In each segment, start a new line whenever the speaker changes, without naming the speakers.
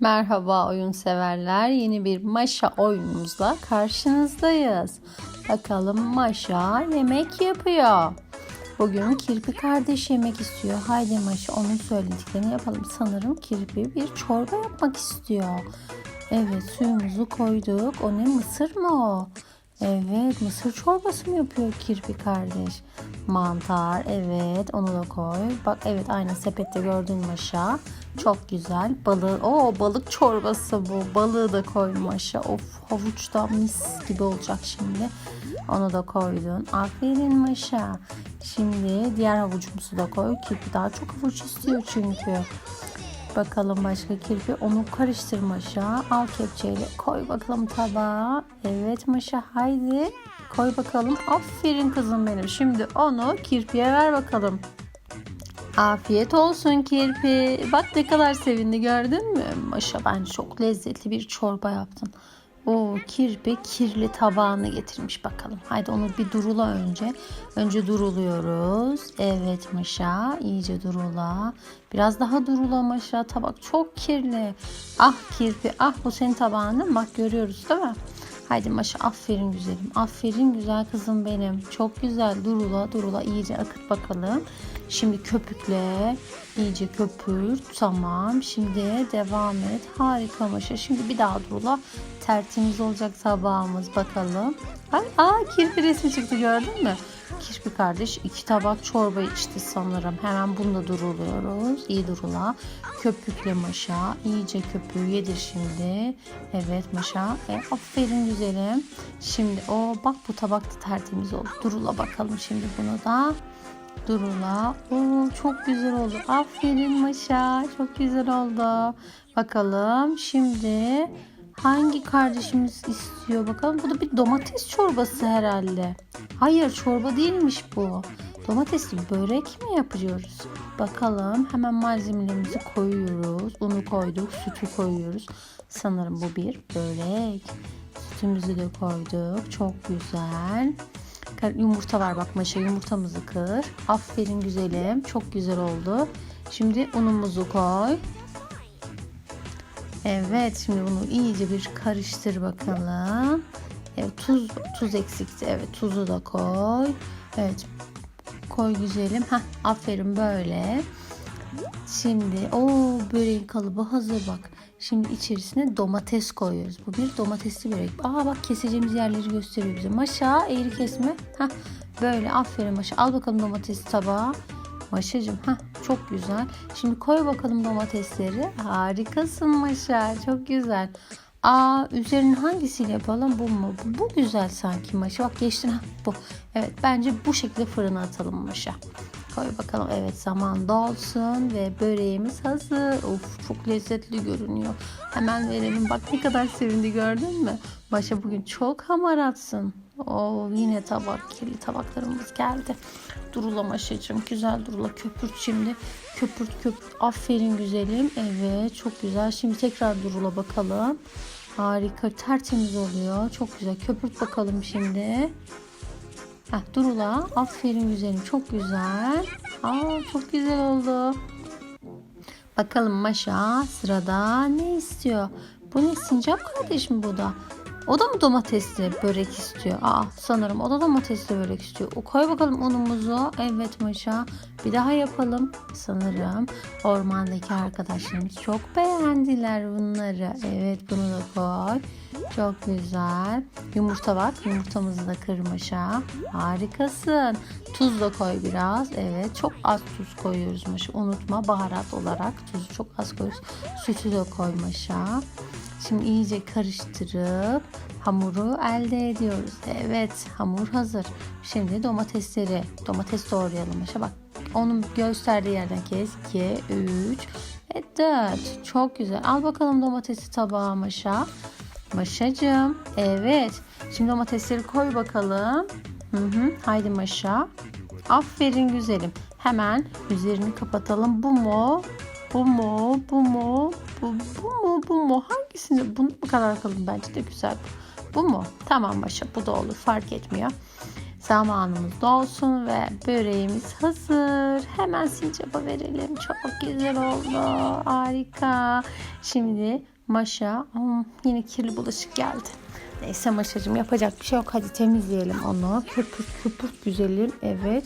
Merhaba oyun severler. Yeni bir Maşa oyunumuzla karşınızdayız. Bakalım Maşa yemek yapıyor. Bugün Kirpi kardeş yemek istiyor. Haydi Maşa onun söylediklerini yapalım. Sanırım Kirpi bir çorba yapmak istiyor. Evet suyumuzu koyduk. O ne mısır mı o? Evet mısır çorbası mı yapıyor Kirpi kardeş? Mantar evet onu da koy. Bak evet aynı sepette gördün Maşa. Çok güzel. Balığı, o balık çorbası bu. Balığı da koy Maşa. Of havuç da mis gibi olacak şimdi. Onu da koydun. Aferin Maşa. Şimdi diğer havucumuzu da koy. Kirpi daha çok havuç istiyor çünkü. Bakalım başka kirpi. Onu karıştır Maşa. Al kepçeyle koy bakalım tabağa. Evet Maşa haydi. Koy bakalım. Aferin kızım benim. Şimdi onu kirpiye ver bakalım. Afiyet olsun kirpi. Bak ne kadar sevindi gördün mü? Maşa bence çok lezzetli bir çorba yaptın. O kirpi kirli tabağını getirmiş bakalım. Haydi onu bir durula önce. Önce duruluyoruz. Evet Maşa iyice durula. Biraz daha durula Maşa. Tabak çok kirli. Ah kirpi ah bu senin tabağın değil mi? Bak görüyoruz değil mi? Haydi Maşa aferin güzelim. Aferin güzel kızım benim. Çok güzel. Durula durula iyice akıt bakalım. Şimdi köpükle iyice köpürt. Tamam. Şimdi devam et. Harika Maşa. Şimdi bir daha durula. Tertemiz olacak tabağımız bakalım. Ay, aa kirpi resmi çıktı gördün mü? Kirpi kardeş iki tabak çorba içti sanırım. Hemen bunu da duruluyoruz. İyi durula. Köpükle Maşa. İyice köpüğü yedir şimdi. Evet Maşa. E, aferin güzelim. Şimdi o bak bu tabak da tertemiz oldu. Durula bakalım şimdi bunu da. Durula. Oo, çok güzel oldu. Aferin Maşa. Çok güzel oldu. Bakalım şimdi hangi kardeşimiz istiyor bakalım. Bu da bir domates çorbası herhalde. Hayır çorba değilmiş bu. Domatesli börek mi yapıyoruz? Bakalım hemen malzemelerimizi koyuyoruz. Unu koyduk, sütü koyuyoruz. Sanırım bu bir börek. Sütümüzü de koyduk. Çok güzel. Yumurta var bak Maşa yumurtamızı kır. Aferin güzelim. Çok güzel oldu. Şimdi unumuzu koy. Evet şimdi bunu iyice bir karıştır bakalım. Evet, tuz tuz eksikti. Evet tuzu da koy. Evet koy güzelim. Heh, aferin böyle. Şimdi o böreğin kalıbı hazır bak. Şimdi içerisine domates koyuyoruz. Bu bir domatesli börek. Aa bak keseceğimiz yerleri gösteriyor bize. Maşa eğri kesme. Heh, böyle aferin Maşa. Al bakalım domatesi tabağa. Maşacığım ha çok güzel. Şimdi koy bakalım domatesleri. Harikasın Maşa. Çok güzel. Aa üzerine hangisiyle yapalım bu mu? Bu, güzel sanki Maşa. Bak geçtin ha bu. Evet bence bu şekilde fırına atalım Maşa. Koy bakalım evet zaman dolsun ve böreğimiz hazır. Of çok lezzetli görünüyor. Hemen verelim. Bak ne kadar sevindi gördün mü? Maşa bugün çok hamaratsın. Oo yine tabak kirli tabaklarımız geldi. Durula Maşacığım güzel durula köpürt şimdi. Köpürt köpürt. Aferin güzelim. Evet çok güzel. Şimdi tekrar durula bakalım. Harika tertemiz oluyor. Çok güzel. Köpürt bakalım şimdi. Heh, Durula. Aferin güzelim. Çok güzel. Aa, çok güzel oldu. Bakalım Maşa sırada ne istiyor? Bu ne sincap kardeş mi bu da? O da mı domatesli börek istiyor? Aa sanırım o da domatesli börek istiyor. O koy bakalım unumuzu. Evet Maşa. Bir daha yapalım. Sanırım ormandaki arkadaşlarımız çok beğendiler bunları. Evet bunu da koy. Çok güzel. Yumurta bak. Yumurtamızı da kır Maşa. Harikasın. Tuz da koy biraz. Evet çok az tuz koyuyoruz Maşa. Unutma baharat olarak tuzu çok az koyuyoruz. Sütü de koy Maşa. Şimdi iyice karıştırıp hamuru elde ediyoruz. Evet hamur hazır. Şimdi domatesleri domates doğrayalım. Maşa bak onun gösterdiği yerden kes. 2, 3 ve 4. Çok güzel. Al bakalım domatesi tabağa Maşa. Maşacığım. Evet. Şimdi domatesleri koy bakalım. Hı hı. Haydi Maşa. Aferin güzelim. Hemen üzerini kapatalım. Bu mu? Bu mu? Bu mu? Bu, bu mu? Bu mu? Hangisini? Bu, bu kadar kalın bence de güzel. Bu mu? Tamam Maşa. Bu da olur. Fark etmiyor. Zamanımız dolsun ve böreğimiz hazır. Hemen sincapa verelim. Çok güzel oldu. Harika. Şimdi Maşa hmm, yine kirli bulaşık geldi. Neyse Maşacığım yapacak bir şey yok. Hadi temizleyelim onu. Köpürt köpürt güzelim. Evet.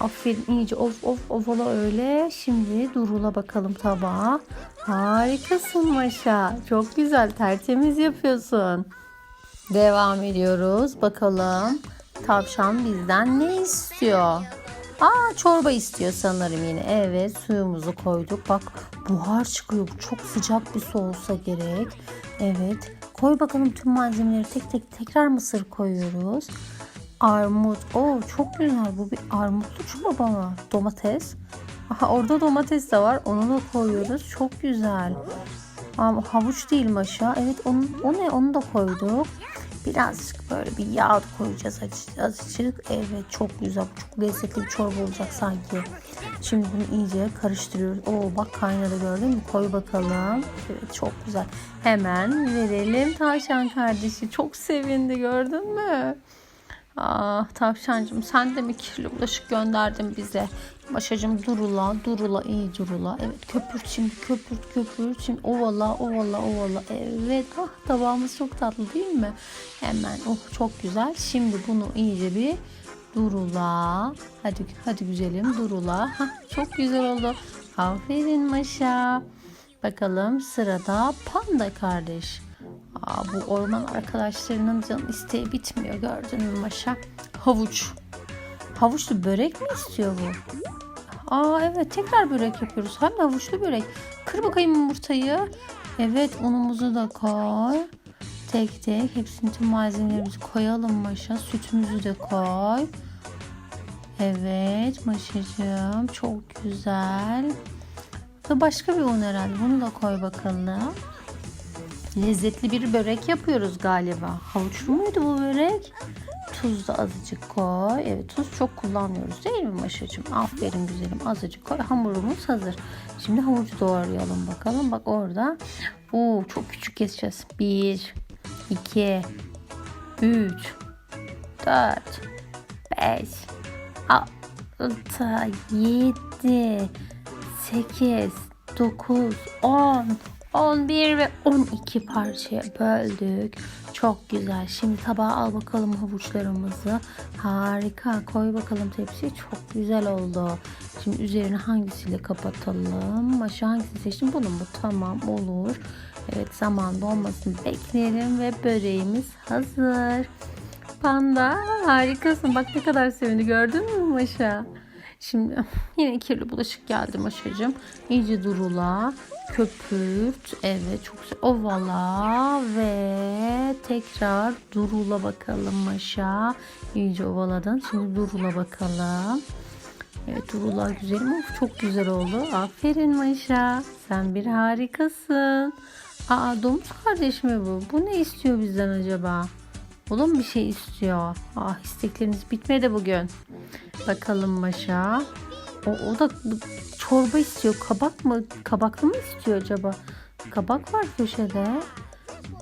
Aferin iyice of of ovala öyle. Şimdi Durul'a bakalım tabağa. Harikasın Maşa. Çok güzel tertemiz yapıyorsun. Devam ediyoruz. Bakalım tavşan bizden ne istiyor? Aa çorba istiyor sanırım yine. Evet suyumuzu koyduk. Bak buhar çıkıyor. Bu çok sıcak bir su olsa gerek. Evet. Koy bakalım tüm malzemeleri tek tek tekrar mısır koyuyoruz. Armut. Oo çok güzel. Bu bir armutlu çorba mı? Domates. Aha orada domates de var. Onu da koyuyoruz. Çok güzel. Ama havuç değil maşa. Evet onun, o ne? Onu da koyduk. Birazcık böyle bir yağ koyacağız azıcık. Evet çok güzel. Çok lezzetli bir çorba olacak sanki. Şimdi bunu iyice karıştırıyoruz. Oo bak kaynadı gördün mü? Koy bakalım. Evet çok güzel. Hemen verelim tavşan kardeşi. Çok sevindi gördün mü? Ah tavşancığım sen de mi kirli bulaşık gönderdin bize? Başacığım durula durula iyi durula. Evet köpürt şimdi köpürt köpürt şimdi ovala ovala ovala. Evet ah tabağımız çok tatlı değil mi? Hemen oh çok güzel. Şimdi bunu iyice bir durula. Hadi hadi güzelim durula. Hah, çok güzel oldu. Aferin Maşa. Bakalım sırada panda kardeş. Aa, bu orman arkadaşlarının can isteği bitmiyor gördün mü Maşa? Havuç. Havuçlu börek mi istiyor bu? Aa evet tekrar börek yapıyoruz. Hem de havuçlu börek. Kır bakayım yumurtayı. Evet unumuzu da koy. Tek tek hepsini tüm malzemelerimizi koyalım Maşa. Sütümüzü de koy. Evet Maşacığım çok güzel. Ve başka bir un herhalde. Bunu da koy bakalım. Lezzetli bir börek yapıyoruz galiba. Havuçlu muydu bu börek? Tuz da azıcık koy. Evet tuz çok kullanmıyoruz değil mi Maşacığım? Aferin güzelim azıcık koy. Hamurumuz hazır. Şimdi havucu doğrayalım bakalım. Bak orada. Oo, çok küçük keseceğiz. 1, 2, 3, 4, 5, 6, 7, 8, 9, 10, 11 ve 12 parçaya böldük. Çok güzel. Şimdi tabağa al bakalım havuçlarımızı. Harika. Koy bakalım tepsiye. Çok güzel oldu. Şimdi üzerine hangisiyle kapatalım? Maşa hangisini seçtim? Bunu mu? Tamam olur. Evet zaman dolmasını bekleyelim ve böreğimiz hazır. Panda harikasın. Bak ne kadar sevindi gördün mü Maşa? Şimdi yine kirli bulaşık geldi Maşacığım. İyice durula. Köpürt. Evet çok güzel. Ovala ve tekrar durula bakalım Maşa. İyice ovaladın. Şimdi durula bakalım. Evet durula güzelim. Of, çok güzel oldu. Aferin Maşa. Sen bir harikasın. Aa domuz kardeş mi bu? Bu ne istiyor bizden acaba? Mı bir şey istiyor? Ah istekleriniz bitmedi bugün. Bakalım Maşa. O, o da çorba istiyor. Kabak mı? Kabaklı mı istiyor acaba? Kabak var köşede.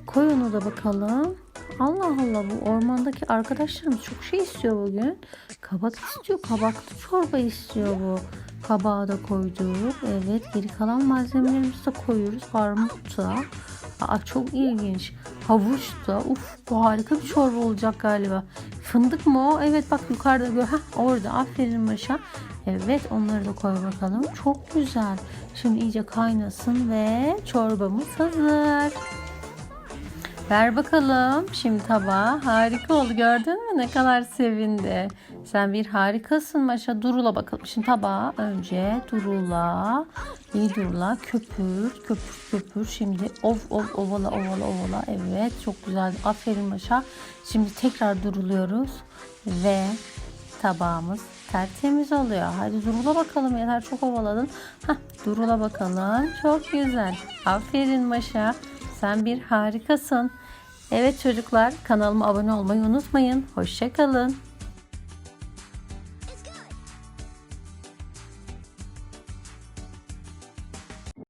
Koy onu da bakalım. Allah Allah bu ormandaki arkadaşlarımız çok şey istiyor bugün. Kabak istiyor. Kabaklı çorba istiyor bu. Kabağı da koyduk. Evet geri kalan malzemelerimizi de koyuyoruz. Armut da. Aa, çok ilginç. Havuç da. Uf bu harika bir çorba olacak galiba. Fındık mı o? Evet bak yukarıda gör. Heh, orada. Aferin Maşa. Evet onları da koy bakalım. Çok güzel. Şimdi iyice kaynasın ve çorbamız hazır. Ver bakalım şimdi tabağa. Harika oldu gördün mü? Ne kadar sevindi. Sen bir harikasın Maşa. Durula bakalım. Şimdi tabağa önce durula. İyi durula. Köpür, köpür, köpür. Şimdi of of ovala ovala ovala. Evet çok güzel. Aferin Maşa. Şimdi tekrar duruluyoruz. Ve tabağımız tertemiz oluyor. Hadi durula bakalım. Yeter çok ovaladın. Hah, durula bakalım. Çok güzel. Aferin Maşa. Sen bir harikasın. Evet çocuklar kanalıma abone olmayı unutmayın. Hoşçakalın.